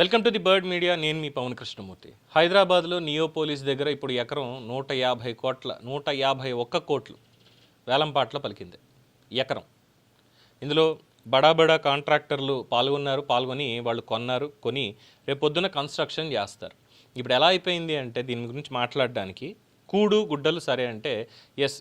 Welcome to the bird media. నేను మీ పవన్ కృష్ణమూర్తి. హైదరాబాద్లో నియోపోలిస్ దగ్గర ఇప్పుడు ఎకరం నూట యాభై కోట్ల నూట యాభై ఒక్క కోట్లు వేలంపాట్ల పలికింది. ఎకరం. ఇందులో బడా బడా కాంట్రాక్టర్లు పాల్గొన్నారు పాల్గొని వాళ్ళు కొన్నారు కొని రేపొద్దున కన్స్ట్రక్షన్ చేస్తారు. ఇప్పుడు ఎలా అయిపోయింది అంటే దీని గురించి మాట్లాడడానికి కూడు గుడ్డలు సరే అంటే ఎస్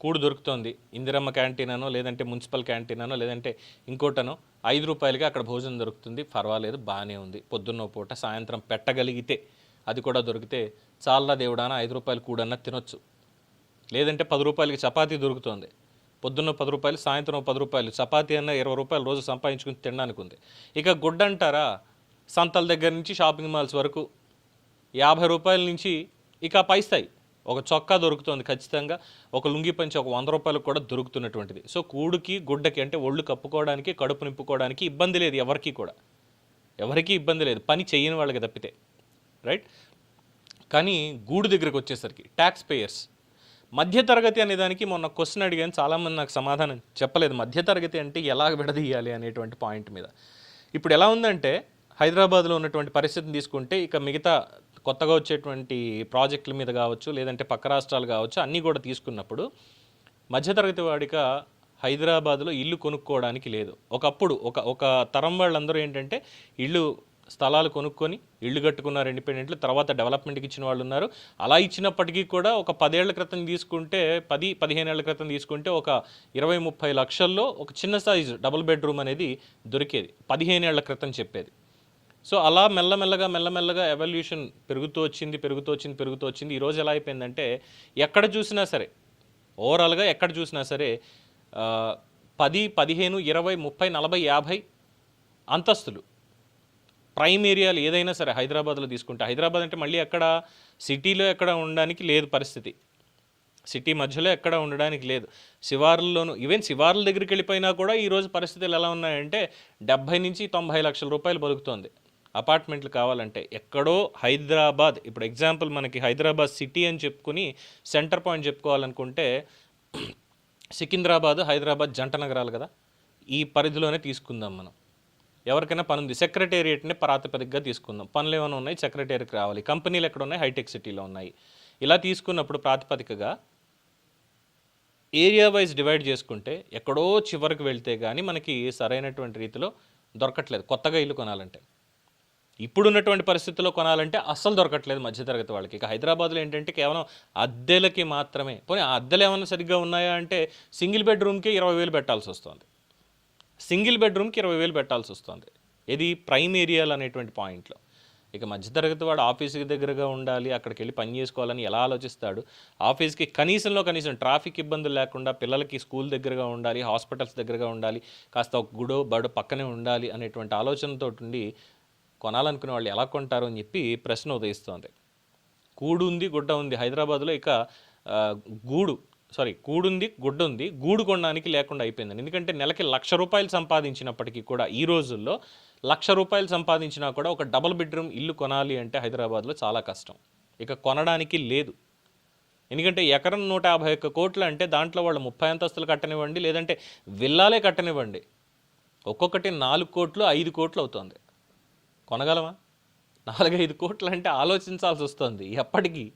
కూడు దొరుకుతోంది. ఇందిరమ్మ క్యాంటీన్ అనో లేదంటే మున్సిపల్ క్యాంటీన్ అనో లేదంటే ఇంకోటనో ఐదు రూపాయలకి అక్కడ భోజనం దొరుకుతుంది. పర్వాలేదు బాగానే ఉంది. పొద్దున్న పూట సాయంత్రం పెట్టగలిగితే అది కూడా దొరికితే చాలా దేవుడాన ఐదు రూపాయలు కూడన్నా తినొచ్చు. లేదంటే పది రూపాయలకి చపాతీ దొరుకుతుంది. పొద్దున్న పది రూపాయలు సాయంత్రం పది రూపాయలు చపాతీ అన్న ఇరవై రూపాయలు రోజు సంపాదించుకుని తినడానికి ఉంది. ఇక గుడ్డ అంటారా? సంతల దగ్గర నుంచి షాపింగ్ మాల్స్ వరకు యాభై రూపాయల నుంచి ఇక పైస్తాయి ఒక చొక్కా దొరుకుతుంది ఖచ్చితంగా. ఒక లుంగి పంచి ఒక వంద రూపాయలకు కూడా దొరుకుతున్నటువంటిది. సో కూడుకి గుడ్డకి అంటే ఒళ్ళు కప్పుకోవడానికి కడుపు నింపుకోవడానికి ఇబ్బంది లేదు ఎవరికి కూడా. ఎవరికీ ఇబ్బంది లేదు. పని చేయని వాళ్ళకి తప్పితే. రైట్? కానీ గూడు దగ్గరికి వచ్చేసరికి ట్యాక్స్ పేయర్స్ మధ్యతరగతి అనే దానికి మొన్న క్వశ్చన్ అడిగాను. చాలామంది నాకు సమాధానం చెప్పలేదు. మధ్యతరగతి అంటే ఎలా విడదీయాలి అనేటువంటి పాయింట్ మీద. ఇప్పుడు ఎలా ఉందంటే హైదరాబాద్లో ఉన్నటువంటి పరిస్థితిని తీసుకుంటే ఇక మిగతా కొత్తగా వచ్చేటువంటి ప్రాజెక్టుల మీద కావచ్చు లేదంటే పక్క రాష్ట్రాలు కావచ్చు అన్నీ కూడా తీసుకున్నప్పుడు మధ్యతరగతి వాడిక హైదరాబాద్లో ఇల్లు కొనుక్కోవడానికి లేదు. ఒకప్పుడు ఒక ఒక తరం వాళ్ళందరూ ఏంటంటే ఇల్లు స్థలాలు కొనుక్కొని ఇల్లు కట్టుకున్నారు ఇండిపెండెంట్లు తర్వాత డెవలప్మెంట్కి ఇచ్చిన వాళ్ళు ఉన్నారు. అలా ఇచ్చినప్పటికీ కూడా ఒక పదేళ్ళ క్రితం తీసుకుంటే పది పదిహేను ఏళ్ళ క్రితం తీసుకుంటే ఒక ఇరవై ముప్పై లక్షల్లో ఒక చిన్న సైజు డబుల్ బెడ్రూమ్ అనేది దొరికేది. పదిహేను ఏళ్ళ క్రితం చెప్పేది. సో అలా మెల్లమెల్లగా మెల్లమెల్లగా ఎవల్యూషన్ పెరుగుతూ వచ్చింది పెరుగుతూ వచ్చింది పెరుగుతూ వచ్చింది. ఈరోజు ఎలా అయిపోయిందంటే ఎక్కడ చూసినా సరే ఓవరాల్గా ఎక్కడ చూసినా సరే పది పదిహేను ఇరవై ముప్పై నలభై యాభై అంతస్తులు. ప్రైమ్ ఏరియాలు ఏదైనా సరే హైదరాబాద్లో తీసుకుంటే హైదరాబాద్ అంటే మళ్ళీ ఎక్కడ సిటీలో ఎక్కడ ఉండడానికి లేదు పరిస్థితి. సిటీ మధ్యలో ఎక్కడ ఉండడానికి లేదు. శివార్లలోనూ ఈవెన్ శివార్ల దగ్గరికి వెళ్ళిపోయినా కూడా ఈరోజు పరిస్థితులు ఎలా ఉన్నాయంటే డెబ్బై నుంచి తొంభై లక్షల రూపాయలు బలుకుతోంది అపార్ట్మెంట్లు కావాలంటే ఎక్కడో హైదరాబాద్. ఇప్పుడు ఎగ్జాంపుల్ మనకి హైదరాబాద్ సిటీ అని చెప్పుకుని సెంటర్ పాయింట్ చెప్పుకోవాలనుకుంటే సికింద్రాబాద్ హైదరాబాద్ జంట నగరాలు కదా. ఈ పరిధిలోనే తీసుకుందాం మనం. ఎవరికైనా పని ఉంది. సెక్రటేరియట్ని ప్రాతిపదికగా తీసుకుందాం. పనులు ఏమైనా ఉన్నాయి? సెక్రటేరియట్కి రావాలి. కంపెనీలు ఎక్కడ ఉన్నాయి? హైటెక్ సిటీలో ఉన్నాయి. ఇలా తీసుకున్నప్పుడు ప్రాతిపదికగా ఏరియా వైజ్ డివైడ్ చేసుకుంటే ఎక్కడో చివరికి వెళ్తే కానీ మనకి సరైనటువంటి రీతిలో దొరకట్లేదు. కొత్తగా ఇల్లు కొనాలంటే. ఇప్పుడున్నటువంటి పరిస్థితుల్లో కొనాలంటే అస్సలు దొరకట్లేదు మధ్యతరగతి వాళ్ళకి. ఇక హైదరాబాద్లో ఏంటంటే కేవలం అద్దెలకి మాత్రమే. పోనీ ఆ అద్దెలు ఏమైనా సరిగ్గా ఉన్నాయా అంటే సింగిల్ బెడ్రూమ్కి ఇరవై వేలు పెట్టాల్సి వస్తుంది. సింగిల్ బెడ్రూమ్కి ఇరవై వేలు పెట్టాల్సి వస్తుంది. ఇది ప్రైమ్ ఏరియాలు అనేటువంటి పాయింట్లో. ఇక మధ్యతరగతి వాడు ఆఫీస్కి దగ్గరగా ఉండాలి అక్కడికి వెళ్ళి పని చేసుకోవాలని ఎలా ఆలోచిస్తాడు? ఆఫీస్కి కనీసంలో కనీసం ట్రాఫిక్ ఇబ్బందులు లేకుండా పిల్లలకి స్కూల్ దగ్గరగా ఉండాలి హాస్పిటల్స్ దగ్గరగా ఉండాలి కాస్త ఒక గుడో బడో పక్కనే ఉండాలి అనేటువంటి ఆలోచనతో ఉండి కొనాలనుకునే వాళ్ళు ఎలా కొంటారు అని చెప్పి ప్రశ్న ఉదయిస్తోంది. కూడు ఉంది గుడ్డ ఉంది హైదరాబాద్లో ఇక గూడు సారీ కూడుంది గుడ్డ ఉంది గూడు కొనడానికి లేకుండా అయిపోయింది ఎందుకంటే నెలకి లక్ష రూపాయలు సంపాదించినప్పటికీ కూడా ఈ రోజుల్లో లక్ష రూపాయలు సంపాదించినా కూడా ఒక డబుల్ బెడ్రూమ్ ఇల్లు కొనాలి అంటే హైదరాబాద్లో చాలా కష్టం. ఇక కొనడానికి లేదు. ఎందుకంటే ఎకరం నూట యాభై ఒక్క కోట్లు అంటే దాంట్లో వాళ్ళు ముప్పై అంతస్తులు కట్టనివ్వండి లేదంటే విల్లాలే కట్టనివ్వండి. ఒక్కొక్కటి నాలుగు కోట్లు ఐదు కోట్లు అవుతుంది. కొనగలమా నాలుగైదు కోట్లు అంటే ఆలోచించాల్సి వస్తుంది ఎప్పటికీ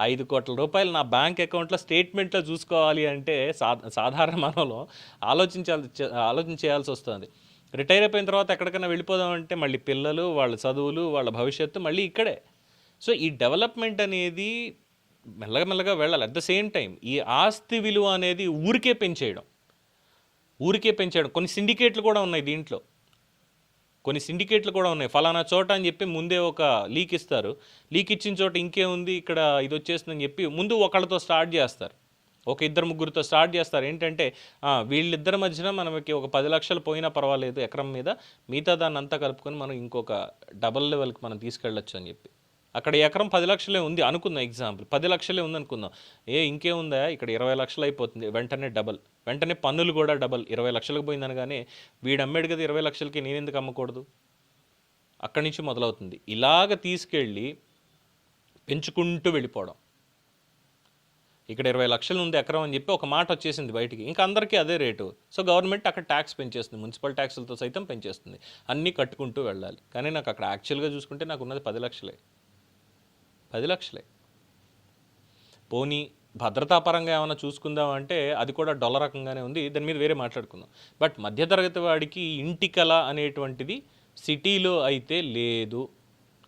ఐదు కోట్ల రూపాయలు నా బ్యాంక్ అకౌంట్లో స్టేట్మెంట్లో చూసుకోవాలి అంటే సా సాధారణ మనలో ఆలోచించాల్సి ఆలోచించేయాల్సి వస్తుంది రిటైర్ అయిపోయిన తర్వాత ఎక్కడికైనా వెళ్ళిపోదామంటే మళ్ళీ పిల్లలు వాళ్ళ చదువులు వాళ్ళ భవిష్యత్తు మళ్ళీ ఇక్కడే. సో ఈ డెవలప్మెంట్ అనేది మెల్లగా మెల్లగా వెళ్ళాలి. అట్ ద సేమ్ టైం ఈ ఆస్తి విలువ అనేది ఊరికే పెంచేయడం. ఊరికే పెంచేయడం. కొన్ని సిండికేట్లు కూడా ఉన్నాయి దీంట్లో. కొన్ని సిండికేట్లు కూడా ఉన్నాయి. ఫలానా చోట అని చెప్పి ముందే ఒక లీక్ ఇస్తారు. లీక్ ఇచ్చిన చోట ఇంకే ఉంది ఇక్కడ ఇది వచ్చేస్తుందని చెప్పి ముందు ఒకళ్ళతో స్టార్ట్ చేస్తారు. ఒక ఇద్దరు ముగ్గురితో స్టార్ట్ చేస్తారు. ఏంటంటే వీళ్ళిద్దరి మధ్యన మనకి ఒక పది లక్షలు పోయినా పర్వాలేదు ఎకరం మీద. మిగతా దాన్ని అంతా కలుపుకొని మనం ఇంకొక డబల్ లెవెల్కి మనం తీసుకెళ్ళొచ్చు అని చెప్పి. అక్కడ ఎకరం పది లక్షలే ఉంది అనుకుందాం ఎగ్జాంపుల్ పది లక్షలే ఉంది అనుకుందాం. ఏ ఇంకేముందా ఇక్కడ ఇరవై లక్షలు అయిపోతుంది. వెంటనే డబల్ వెంటనే పన్నులు కూడా డబల్ ఇరవై లక్షలకు పోయిందనగానే వీడు అమ్మాడు కదా ఇరవై లక్షలకి నేను ఎందుకు అమ్మకూడదు? అక్కడి నుంచి మొదలవుతుంది. ఇలాగ తీసుకెళ్ళి పెంచుకుంటూ వెళ్ళిపోవడం. ఇక్కడ ఇరవై లక్షలు ఉంది ఎకరం అని చెప్పి ఒక మాట వచ్చేసింది బయటికి. ఇంకా అందరికీ అదే రేటు. సో గవర్నమెంట్ అక్కడ ట్యాక్స్ పెంచేస్తుంది. మున్సిపల్ ట్యాక్సులతో సైతం పెంచేస్తుంది. అన్నీ కట్టుకుంటూ వెళ్ళాలి. కానీ నాకు అక్కడ యాక్చువల్గా చూసుకుంటే నాకు ఉన్నది పది లక్షలే. పది లక్షలే. పోనీ భద్రతాపరంగా ఏమైనా చూసుకుందాం అంటే అది కూడా డొల్ల రకంగానే ఉంది. దాని మీద వేరే మాట్లాడుకుందాం. బట్ మధ్యతరగతి వాడికి ఇంటి కళ అనేటువంటిది సిటీలో అయితే లేదు.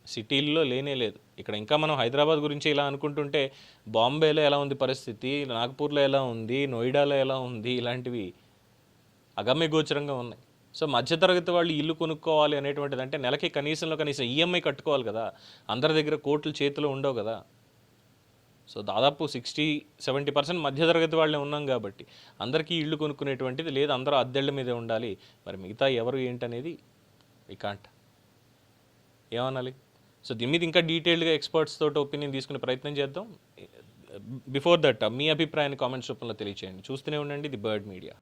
సిటీల్లో లేనే లేదు. ఇక్కడ ఇంకా మనం హైదరాబాద్ గురించి ఇలా అనుకుంటుంటే బాంబేలో ఎలా ఉంది పరిస్థితి నాగ్పూర్లో ఎలా ఉంది నోయిడాలో ఎలా ఉంది ఇలాంటివి అగమ్యగోచరంగా ఉన్నాయి. సో మధ్యతరగతి వాళ్ళు ఇల్లు కొనుక్కోవాలి అనేటువంటిది అంటే నెలకి కనీసంలో కనీసం ఈఎంఐ కట్టుకోవాలి కదా. అందరి దగ్గర కోట్లు చేతిలో ఉండవు కదా. సో దాదాపు సిక్స్టీ సెవెంటీ పర్సెంట్ మధ్యతరగతి వాళ్ళే ఉన్నాం కాబట్టి అందరికీ ఇల్లు కొనుక్కునేటువంటిది లేదు అందరూ అద్దెళ్ళ మీదే ఉండాలి. మరి మిగతా ఎవరు ఏంటనేది ఈ కాంట్ ఏమనాలి? సో దీని మీద ఇంకా డీటెయిల్డ్గా ఎక్స్పర్ట్స్ తోటి ఒపీనియన్ తీసుకునే ప్రయత్నం చేద్దాం. బిఫోర్ దట్ మీ అభిప్రాయాన్ని కామెంట్స్ రూపంలో తెలియచేయండి. చూస్తూనే ఉండండి ది బర్డ్ మీడియా.